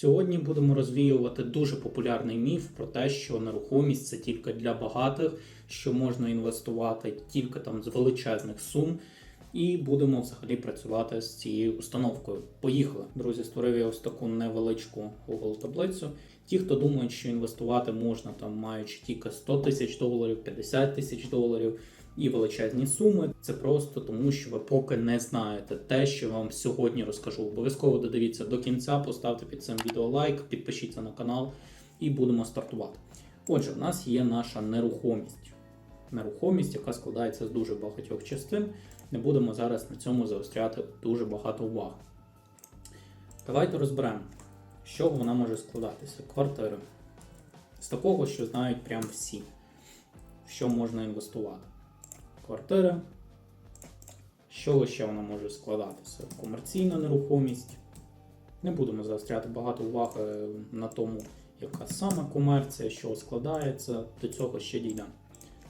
Сьогодні будемо розвіювати дуже популярний міф про те, що нерухомість це тільки для багатих, що можна інвестувати тільки там з величезних сум. І будемо взагалі працювати з цією установкою. Поїхали, друзі. Створив я ось таку невеличку Google таблицю. Ті, хто думають, що інвестувати можна там, маючи тільки 100 тисяч доларів, 50 тисяч доларів і величезні суми, це просто тому, що ви поки не знаєте те, що вам сьогодні розкажу. Обов'язково додивіться до кінця, поставте під цим відео лайк, підпишіться на канал і будемо стартувати. Отже, в нас є наша нерухомість. Нерухомість, яка складається з дуже багатьох частин. Не будемо зараз на цьому заостряти дуже багато уваги. Давайте розберемо, з чого вона може складатися. Квартира. З такого, що знають прям всі, що можна інвестувати. Квартира. Чого ще вона може складатися? Комерційна нерухомість. Не будемо заостряти багато уваги на тому, яка саме комерція, що складається, до цього ще дійдемо.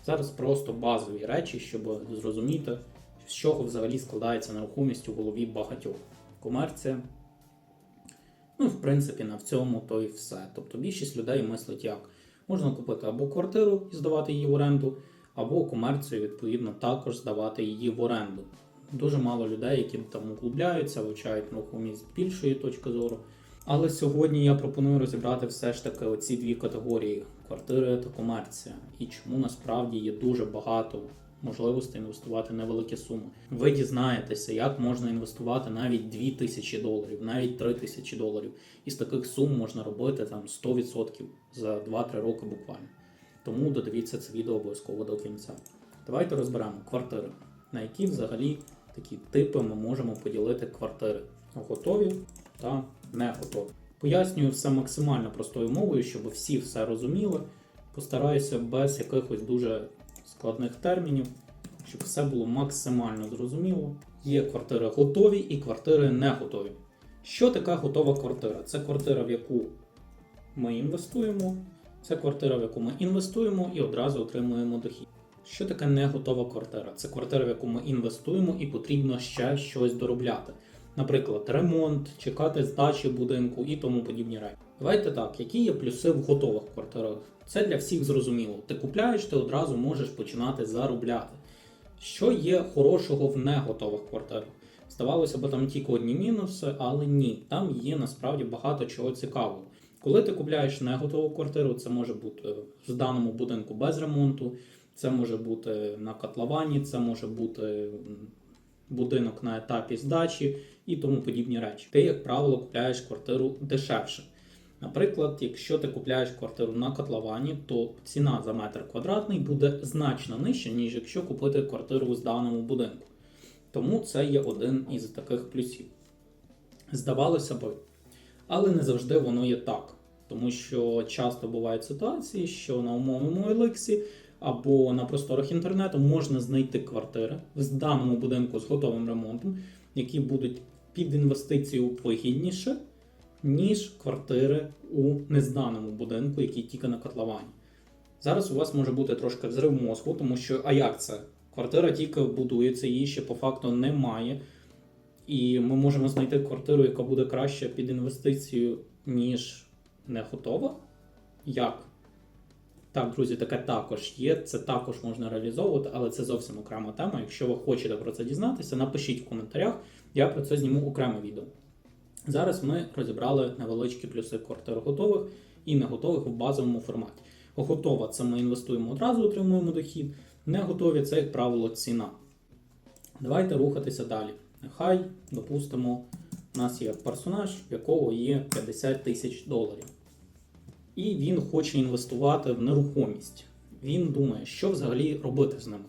Зараз просто базові речі, щоб зрозуміти, з чого взагалі складається нерухомість у голові багатьох. Комерція. Ну, в принципі, на в цьому то і все. Тобто більшість людей мислить як. Можна купити або квартиру і здавати її в оренду, або комерцію, відповідно, також здавати її в оренду. Дуже мало людей, які там углубляються, вивчають нерухомість з більшої точки зору. Але сьогодні я пропоную розібрати все ж таки оці дві категорії квартири та комерція. І чому насправді є дуже багато можливостей інвестувати невеликі суми. Ви дізнаєтеся, як можна інвестувати навіть 2 тисячі доларів, навіть 3 тисячі доларів. І з таких сум можна робити там 100% за 2-3 роки буквально. Тому додивіться це відео обов'язково до кінця. Давайте розберемо квартири, на які взагалі такі типи ми можемо поділити квартири. Готові та не готові. Пояснюю все максимально простою мовою, щоб всі все розуміли. Постараюся без якихось дуже складних термінів, щоб все було максимально зрозуміло. Є квартири готові і квартири не готові. Що таке готова квартира? Це квартира, в яку ми інвестуємо, це квартира, в яку ми інвестуємо і одразу отримуємо дохід. Що таке не готова квартира? Це квартира, в яку ми інвестуємо і потрібно ще щось доробляти. Наприклад, ремонт, чекати здачі будинку і тому подібні речі. Давайте так, які є плюси в готових квартирах? Це для всіх зрозуміло. Ти купляєш, ти одразу можеш починати заробляти. Що є хорошого в неготових квартирах? Здавалося б, там тільки одні мінуси, але ні, там є насправді багато чого цікавого. Коли ти купляєш неготову квартиру, це може бути в даному будинку без ремонту, це може бути на котловані, це може бути будинок на етапі здачі і тому подібні речі. Ти, як правило, купляєш квартиру дешевше. Наприклад, якщо ти купляєш квартиру на котловані, то ціна за метр квадратний буде значно нижча, ніж якщо купити квартиру з даному будинку. Тому це є один із таких плюсів. Здавалося б, але не завжди воно є так. Тому що часто бувають ситуації, що на умовному Еликсі або на просторах інтернету можна знайти квартири в даному будинку з готовим ремонтом, які будуть під інвестицію вигідніше, ніж квартири у незданому будинку, який тільки на котловані. Зараз у вас може бути трошки взрив мозку, тому що, а як це? Квартира тільки будується, її ще по факту немає. І ми можемо знайти квартиру, яка буде краще під інвестицію, ніж не готова. Як? Так, друзі, таке також є. Це також можна реалізовувати, але це зовсім окрема тема. Якщо ви хочете про це дізнатися, напишіть в коментарях, я про це зніму окреме відео. Зараз ми розібрали невеличкі плюси квартир готових і не готових в базовому форматі. Готова це ми інвестуємо одразу, отримуємо дохід. Не готові це, як правило, ціна. Давайте рухатися далі. Нехай, допустимо, у нас є персонаж, в якого є 50 тисяч доларів. І він хоче інвестувати в нерухомість. Він думає, що взагалі робити з ним.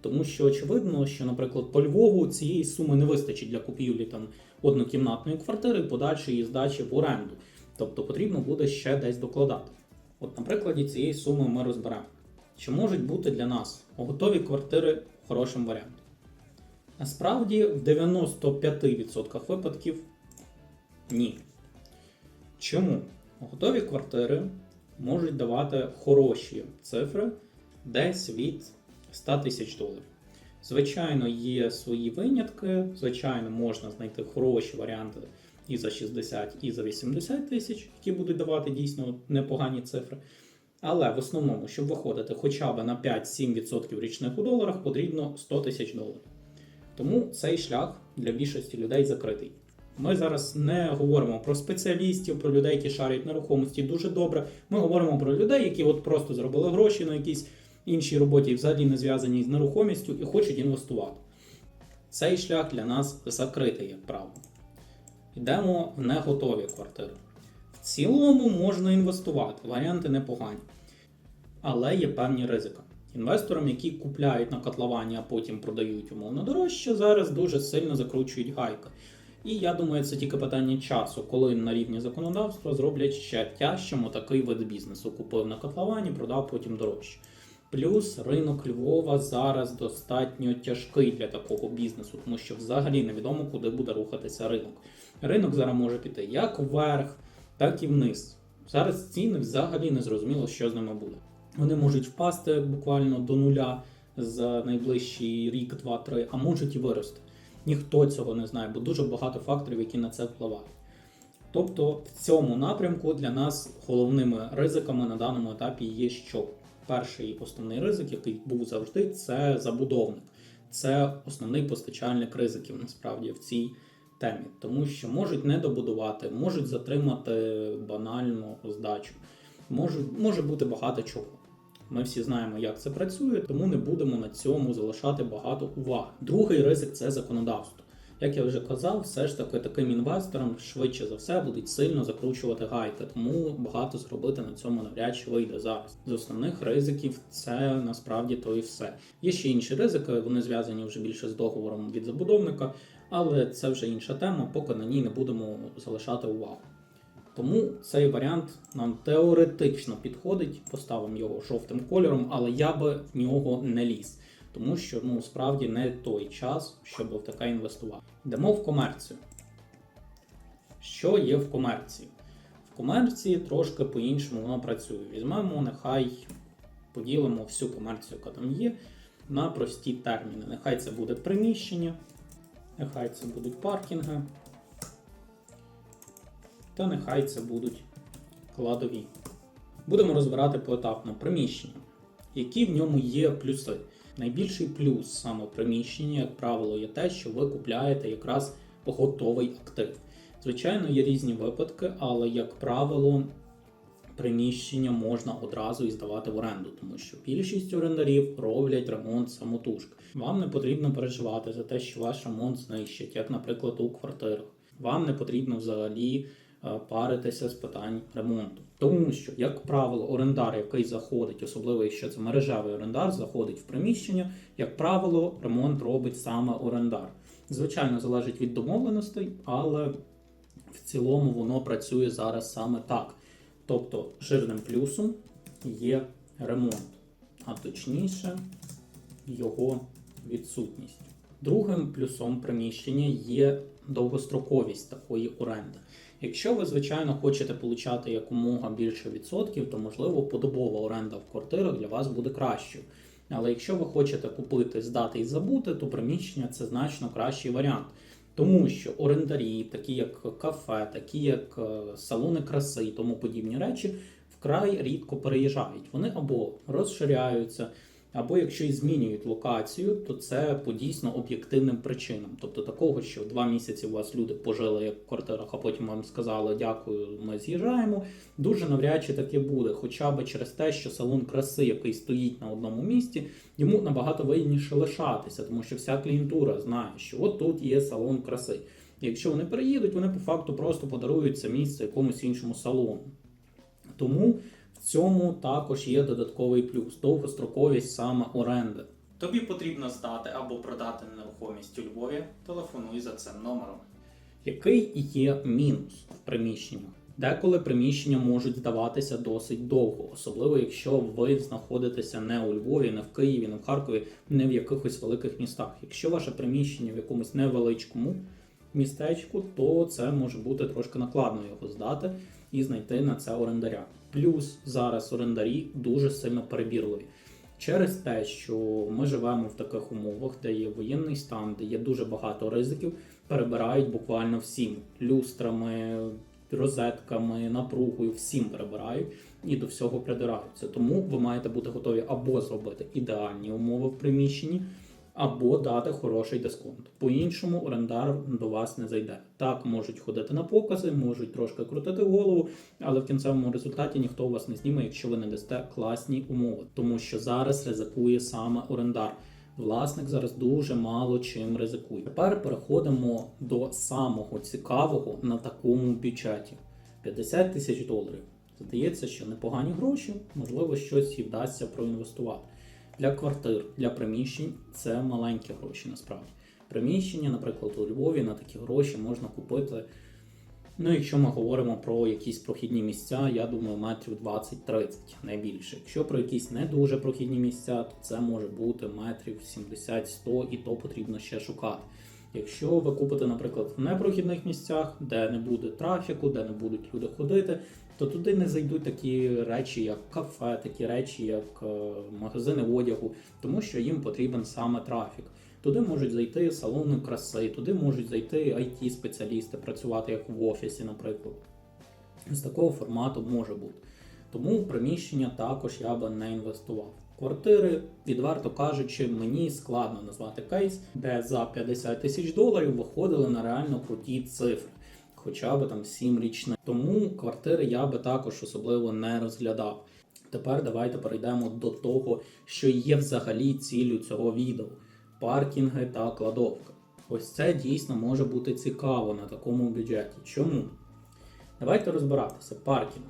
Тому що очевидно, що, наприклад, по Львову цієї суми не вистачить для купівлі там однокімнатної квартири, подальшої здачі в оренду. Тобто потрібно буде ще десь докладати. От на прикладі цієї суми ми розберемо, чи можуть бути для нас готові квартири хорошим варіантом. Насправді, в 95% випадків ні. Чому? Готові квартири можуть давати хороші цифри десь від 100 тисяч доларів. Звичайно, є свої винятки, звичайно, можна знайти хороші варіанти, і за 60, і за 80 тисяч, які будуть давати дійсно непогані цифри. Але в основному, щоб виходити хоча б на 5-7% річних у доларах, потрібно 100 тисяч доларів. Тому цей шлях для більшості людей закритий. Ми зараз не говоримо про спеціалістів, про людей, які шарять нерухомості дуже добре. Ми говоримо про людей, які от просто заробили гроші на якійсь іншій роботі, взагалі не зв'язані з нерухомістю і хочуть інвестувати. Цей шлях для нас закритий, як правило. Йдемо в неготові квартири. В цілому можна інвестувати, варіанти непогані. Але є певні ризики. Інвесторам, які купляють на котловані, а потім продають умовно дорожче, зараз дуже сильно закручують гайки. І я думаю, це тільки питання часу, коли на рівні законодавства зроблять ще тяжчим такий вид бізнесу. Купив на котловані, продав потім дорожче. Плюс ринок Львова зараз достатньо тяжкий для такого бізнесу, тому що взагалі невідомо, куди буде рухатися ринок. Ринок зараз може піти як вверх, так і вниз. Зараз ціни взагалі не зрозуміло, що з ними буде. Вони можуть впасти буквально до нуля за найближчий рік, два-три, а можуть і вирости. Ніхто цього не знає, бо дуже багато факторів, які на це впливають. Тобто в цьому напрямку для нас головними ризиками на даному етапі є що? Перший основний ризик, який був завжди, це забудовник. Це основний постачальник ризиків насправді в цій темі, тому що можуть не добудувати, можуть затримати банальну здачу, можуть, може бути багато чого. Ми всі знаємо, як це працює, тому не будемо на цьому залишати багато уваги. Другий ризик це законодавство. Як я вже казав, все ж таки таким інвесторам швидше за все будуть сильно закручувати гайки, тому багато зробити на цьому навряд чи вийде зараз. З основних ризиків це насправді то і все. Є ще інші ризики, вони зв'язані вже більше з договором від забудовника, але це вже інша тема, поки на ній не будемо залишати увагу. Тому цей варіант нам теоретично підходить, поставимо його жовтим кольором, але я би в нього не ліз, тому що ну справді не той час, щоб в таке інвестувати. Йдемо в комерцію. Що є в комерції? В комерції трошки по-іншому воно працює. Візьмемо, нехай поділимо всю комерцію, яка там є, на прості терміни. Нехай це буде приміщення, нехай це будуть паркінги, та нехай це будуть кладові. Будемо розбирати поетапно приміщення. Які в ньому є плюси? Найбільший плюс саме приміщення, як правило, є те, що ви купляєте якраз готовий актив. Звичайно, є різні випадки, але, як правило, приміщення можна одразу і здавати в оренду, тому що більшість орендарів роблять ремонт самотужки. Вам не потрібно переживати за те, що ваш ремонт знищать, як, наприклад, у квартирах. Вам не потрібно взагалі паритися з питань ремонту. Тому що, як правило, орендар, який заходить, особливо якщо це мережевий орендар, заходить в приміщення, як правило, ремонт робить саме орендар. Звичайно, залежить від домовленостей, але в цілому воно працює зараз саме так. Тобто жирним плюсом є ремонт, а точніше його відсутність. Другим плюсом приміщення є довгостроковість такої оренди. Якщо ви, звичайно, хочете получати якомога більше відсотків, то можливо подобова оренда в квартирах для вас буде кращою. Але якщо ви хочете купити, здати і забути, то приміщення це значно кращий варіант. Тому що орендарі, такі як кафе, такі як е, салони краси і тому подібні речі, вкрай рідко переїжджають. Вони або розширяються, або якщо і змінюють локацію, то це по дійсно об'єктивним причинам. Тобто такого, що два місяці у вас люди пожили як в квартирах, а потім вам сказали дякую, ми з'їжджаємо. Дуже навряд чи таке буде, хоча б через те, що салон краси, який стоїть на одному місці, йому набагато вигідніше лишатися, тому що вся клієнтура знає, що от тут є салон краси. І якщо вони переїдуть, вони по факту просто подарують це місце якомусь іншому салону. Тому в цьому також є додатковий плюс довгостроковість саме оренди. Тобі потрібно здати або продати нерухомість у Львові. Телефонуй за цим номером. Який є мінус в приміщеннях? Деколи приміщення можуть здаватися досить довго, особливо якщо ви знаходитеся не у Львові, не в Києві, не в Харкові, не в якихось великих містах. Якщо ваше приміщення в якомусь невеличкому містечку, то це може бути трошки накладно його здати і знайти на це орендаря. Плюс зараз орендарі дуже сильно перебірливі. Через те, що ми живемо в таких умовах, де є воєнний стан, де є дуже багато ризиків, перебирають буквально всім люстрами, розетками, напругою, всім перебирають і до всього придираються. Тому ви маєте бути готові або зробити ідеальні умови в приміщенні, або дати хороший дисконт. По-іншому орендар до вас не зайде. Так можуть ходити на покази, можуть трошки крутити голову, але в кінцевому результаті ніхто вас не зніме, якщо ви не дасте класні умови, тому що зараз ризикує саме орендар. Власник зараз дуже мало чим ризикує. Тепер переходимо до самого цікавого на такому бюджеті: 50 тисяч доларів. Здається, що непогані гроші, можливо, щось і вдасться проінвестувати. Для квартир, для приміщень це маленькі гроші насправді. Приміщення, наприклад, у Львові на такі гроші можна купити. Ну, якщо ми говоримо про якісь прохідні місця, я думаю, метрів 20-30 найбільше. Якщо про якісь не дуже прохідні місця, то це може бути метрів 70-100 і то потрібно ще шукати. Якщо ви купите, наприклад, в непрохідних місцях, де не буде трафіку, де не будуть люди ходити, то туди не зайдуть такі речі, як кафе, такі речі, як е, магазини одягу, тому що їм потрібен саме трафік. Туди можуть зайти салони краси, туди можуть зайти it спеціалісти працювати як в офісі, наприклад. З такого формату може бути. Тому приміщення також я би не інвестував. Квартири, відверто кажучи, мені складно назвати кейс, де за 50 тисяч доларів виходили на реально круті цифри, хоча б там 7 річних. Тому квартири я би також особливо не розглядав. Тепер давайте перейдемо до того, що є взагалі ціллю цього відео: паркінги та кладовка. Ось це дійсно може бути цікаво на такому бюджеті. Чому? Давайте розбиратися. Паркінг.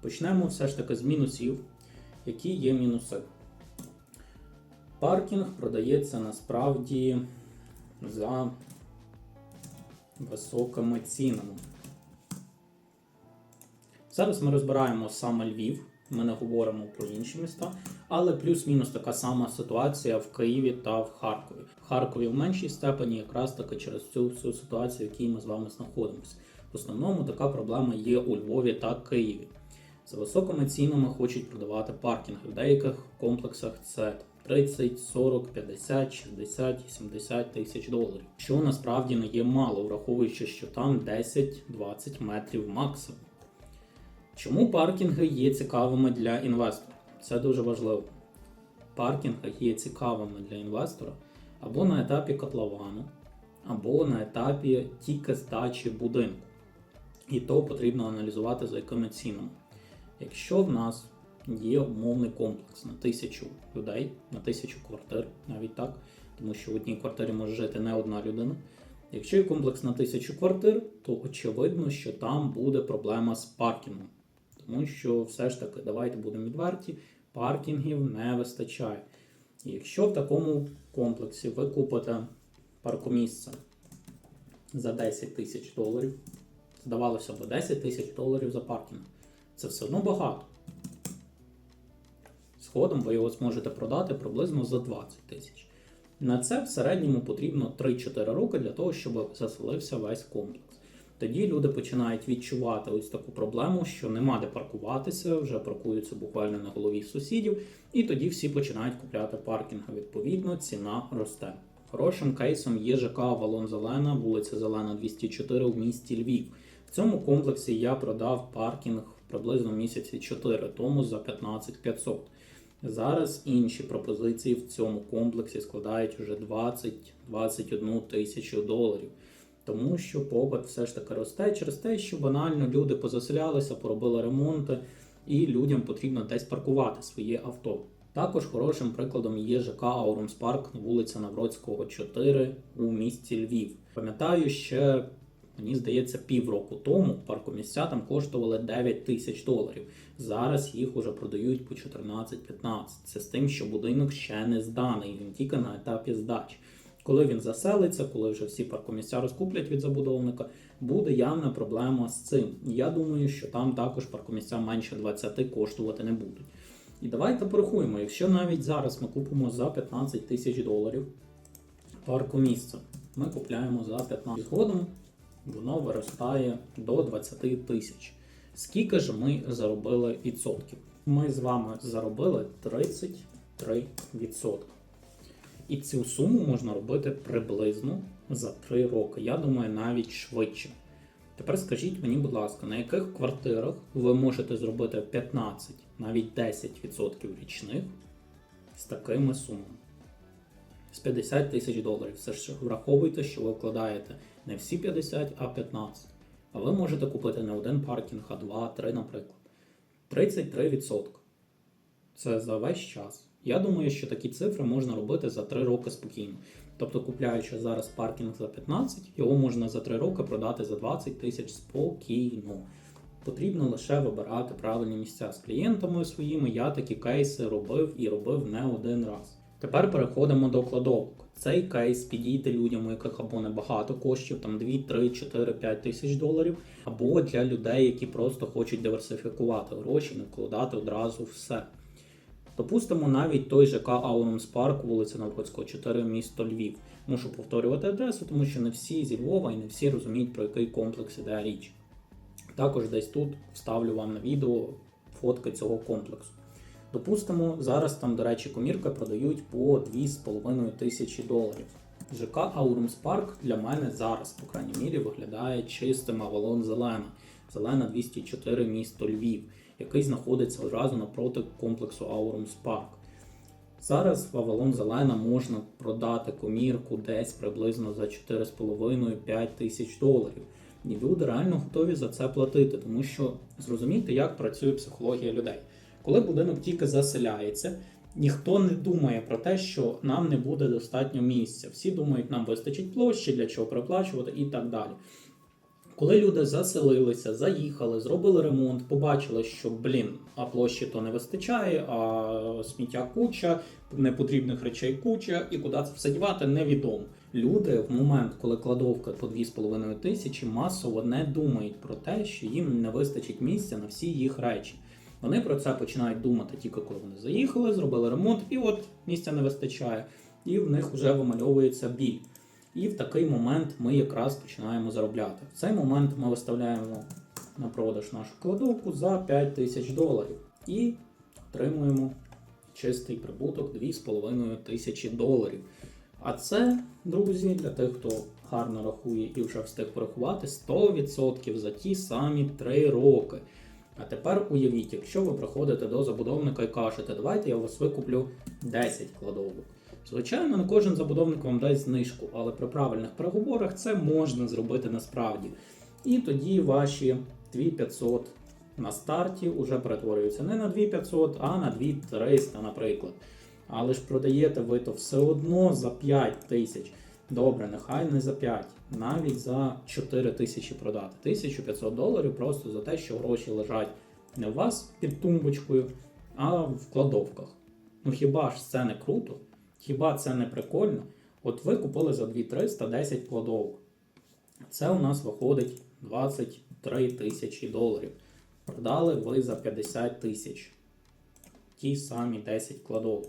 Почнемо все ж таки з мінусів. Які є мінуси? Паркінг продається насправді за високими цінами. Зараз ми розбираємо саме Львів, ми не говоримо про інші міста, але плюс-мінус така сама ситуація в Києві та в Харкові. В Харкові в меншій степені якраз таки через цю всю ситуацію, в якій ми з вами знаходимося. В основному така проблема є у Львові та Києві. За високими цінами хочуть продавати паркінги. В деяких комплексах це 30, 40, 50, 60 70 тисяч доларів, що насправді не є мало, враховуючи, що там 10-20 метрів максимум. Чому паркінги є цікавими для інвестора? Це дуже важливо. Паркінги є цікавими для інвестора або на етапі котловану, або на етапі тільки здачі будинку. І то потрібно аналізувати за якими цінами. Якщо в нас є умовний комплекс на тисячу людей, на тисячу квартир, навіть так, тому що в одній квартирі може жити не одна людина. Якщо є комплекс на тисячу квартир, то очевидно, що там буде проблема з паркінгом. Тому що все ж таки, давайте будемо відверті, паркінгів не вистачає. І якщо в такому комплексі ви купите паркомісце за 10 тисяч доларів, здавалося б, 10 тисяч доларів за паркінг. Це все одно багато. Згодом ви його зможете продати приблизно за 20 тисяч. На це в середньому потрібно 3-4 роки для того, щоб заселився весь комплекс. Тоді люди починають відчувати ось таку проблему, що нема де паркуватися, вже паркуються буквально на голові сусідів, і тоді всі починають купляти паркінги. Відповідно, ціна росте. Хорошим кейсом є ЖК Валон Зелена, вулиця Зелена 204 в місті Львів. В цьому комплексі я продав паркінг приблизно місяці 4 тому за 15 500. Зараз інші пропозиції в цьому комплексі складають вже 20-21 тисячу доларів. Тому що попит все ж таки росте через те, що банально люди позаселялися, поробили ремонти, і людям потрібно десь паркувати своє авто. Також хорошим прикладом є ЖК Аурумс Парк, вулиця Навроцького, 4 у місті Львів. Пам'ятаю, ще мені здається, півроку тому паркомісця там коштували 9 тисяч доларів. Зараз їх уже продають по 14-15. Це з тим, що будинок ще не зданий, він тільки на етапі здачі. Коли він заселиться, коли вже всі паркомісця розкуплять від забудовника, буде явна проблема з цим. Я думаю, що там також паркомісця менше 20 коштувати не будуть. І давайте порахуємо, якщо навіть зараз ми купимо за 15 тисяч доларів паркомісце, ми купляємо за 15 згодом, воно виростає до 20 тисяч. Скільки ж ми заробили відсотків? Ми з вами заробили 33%. І цю суму можна робити приблизно за 3 роки. Я думаю, навіть швидше. Тепер скажіть мені, будь ласка, на яких квартирах ви можете зробити 15, навіть 10% річних з такими сумами? З 50 тисяч доларів. Все ж враховуйте, що ви вкладаєте не всі 50, а 15. А ви можете купити не один паркінг, а два, три, наприклад. 33%. Це за весь час. Я думаю, що такі цифри можна робити за 3 роки спокійно. Тобто, купляючи зараз паркінг за 15, його можна за 3 роки продати за 20 тисяч спокійно. Потрібно лише вибирати правильні місця з клієнтами своїми. Я такі кейси робив і робив не один раз. Тепер переходимо до кладовок. Цей кейс підійде людям, у яких або небагато коштів, там 2, 3, 4, 5 тисяч доларів, або для людей, які просто хочуть диверсифікувати гроші, не вкладати одразу все. Допустимо, навіть той ЖК Аурумс Парк, вулиця Навгородського, 4, місто Львів. Мушу повторювати адресу, тому що не всі зі Львова і не всі розуміють, про який комплекс іде річ. Також десь тут вставлю вам на відео фотки цього комплексу. Допустимо, зараз там, до речі, комірка продають по 2,5 тисячі доларів. ЖК Аурумс Парк для мене зараз, по крайній мірі, виглядає чистим Авалон Зелена. Зелена 204 місто Львів, який знаходиться одразу напроти комплексу Аурумс Парк. Зараз в Авалон Зелена можна продати комірку десь приблизно за 4,5-5 тисяч доларів. І люди реально готові за це платити, тому що зрозумійте, як працює психологія людей. Коли будинок тільки заселяється, ніхто не думає про те, що нам не буде достатньо місця. Всі думають, нам вистачить площі, для чого проплачувати і так далі. Коли люди заселилися, заїхали, зробили ремонт, побачили, що блін, а площі то не вистачає, а сміття куча, непотрібних речей куча, і куди це все дівати, невідомо. Люди в момент, коли кладовка по 2,5 тисячі, масово не думають про те, що їм не вистачить місця на всі їх речі. Вони про це починають думати тільки коли вони заїхали, зробили ремонт, і от місця не вистачає, і в них вже вимальовується біль. І в такий момент ми якраз починаємо заробляти. В цей момент ми виставляємо на продаж нашу кладовку за 5 тисяч доларів і отримуємо чистий прибуток 2,5 тисячі доларів. А це, друзі, для тих, хто гарно рахує і вже встиг порахувати, 100% за ті самі 3 роки. А тепер уявіть, якщо ви приходите до забудовника і кажете, давайте я у вас викуплю 10 кладовок. Звичайно, не кожен забудовник вам дасть знижку, але при правильних переговорах це можна зробити насправді. І тоді ваші 2500 на старті вже перетворюються не на 2500, а на 2300, наприклад. Але ж продаєте ви то все одно за 5 тисяч. Добре, нехай не за 5, навіть за 4 тисячі продати. 1500 доларів просто за те, що гроші лежать не у вас під тумбочкою, а в кладовках. Ну хіба ж це не круто? Хіба це не прикольно? От ви купили за 2300 10 кладовок. Це у нас виходить 23 тисячі доларів. Продали ви за 50 тисяч. Ті самі 10 кладовок.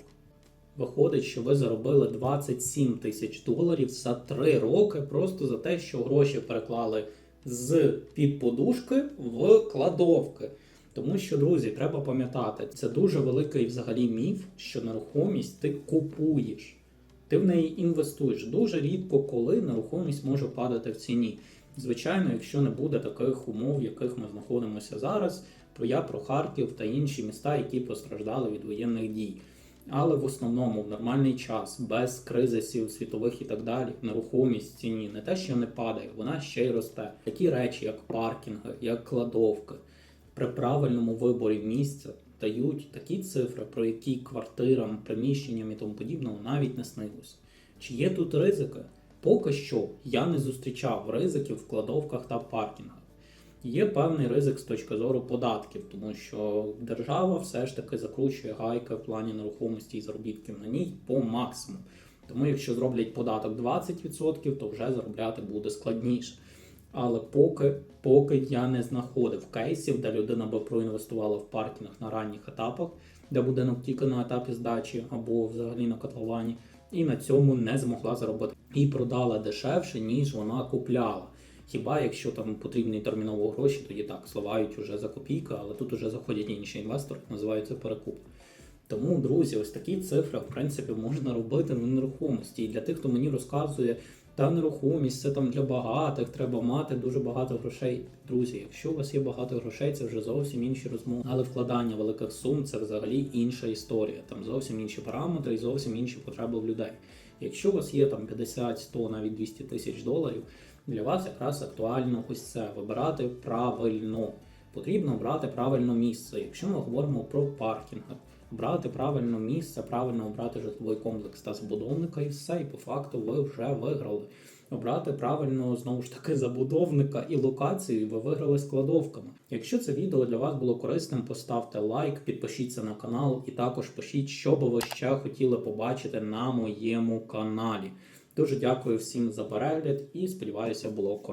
Виходить, що ви заробили 27 тисяч доларів за 3 роки просто за те, що гроші переклали з під подушки в кладовки. Тому що, друзі, треба пам'ятати, це дуже великий взагалі міф, що нерухомість ти купуєш, ти в неї інвестуєш. Дуже рідко, коли нерухомість може падати в ціні. Звичайно, якщо не буде таких умов, в яких ми знаходимося зараз, то я про Харків та інші міста, які постраждали від воєнних дій. Але в основному в нормальний час, без кризисів світових і так далі, нерухомість ціні не те, що не падає, вона ще й росте. Такі речі, як паркінги, як кладовки, при правильному виборі місця дають такі цифри, про які квартирам, приміщенням і тому подібному навіть не снилось. Чи є тут ризики? Поки що я не зустрічав ризиків в кладовках та паркінгах. Є певний ризик з точки зору податків, тому що держава все ж таки закручує гайки в плані нерухомості і заробітків на ній по максимуму. Тому якщо зроблять податок 20%, то вже заробляти буде складніше. Але поки поки я не знаходив кейсів, де людина би проінвестувала в паркінг на ранніх етапах, де будинок тільки на етапі здачі або взагалі на котловані, і на цьому не змогла заробити і продала дешевше, ніж вона купляла. Хіба якщо там потрібні терміново гроші, тоді так сливають уже за копійки, але тут уже заходять інші інвестори, називаються перекуп. Тому, друзі, ось такі цифри, в принципі, можна робити на нерухомості. І для тих, хто мені розказує, та нерухомість це там для багатих, треба мати дуже багато грошей. Друзі, якщо у вас є багато грошей, це вже зовсім інші розмови. Але вкладання великих сум це взагалі інша історія. Там зовсім інші параметри і зовсім інші потреби в людей. Якщо у вас є там 50, 100, навіть 200 тисяч доларів, для вас якраз актуально ось це вибирати правильно. Потрібно обрати правильне місце. Якщо ми говоримо про паркінг, обрати правильне місце, правильно обрати житловий комплекс та забудовника, і все, і по факту ви вже виграли. Обрати правильно знову ж таки забудовника і локацію, і ви виграли складовками. Якщо це відео для вас було корисним, поставте лайк, підпишіться на канал і також пишіть, що би ви ще хотіли побачити на моєму каналі. Дуже дякую всім за перегляд і сподіваюся, було корисно.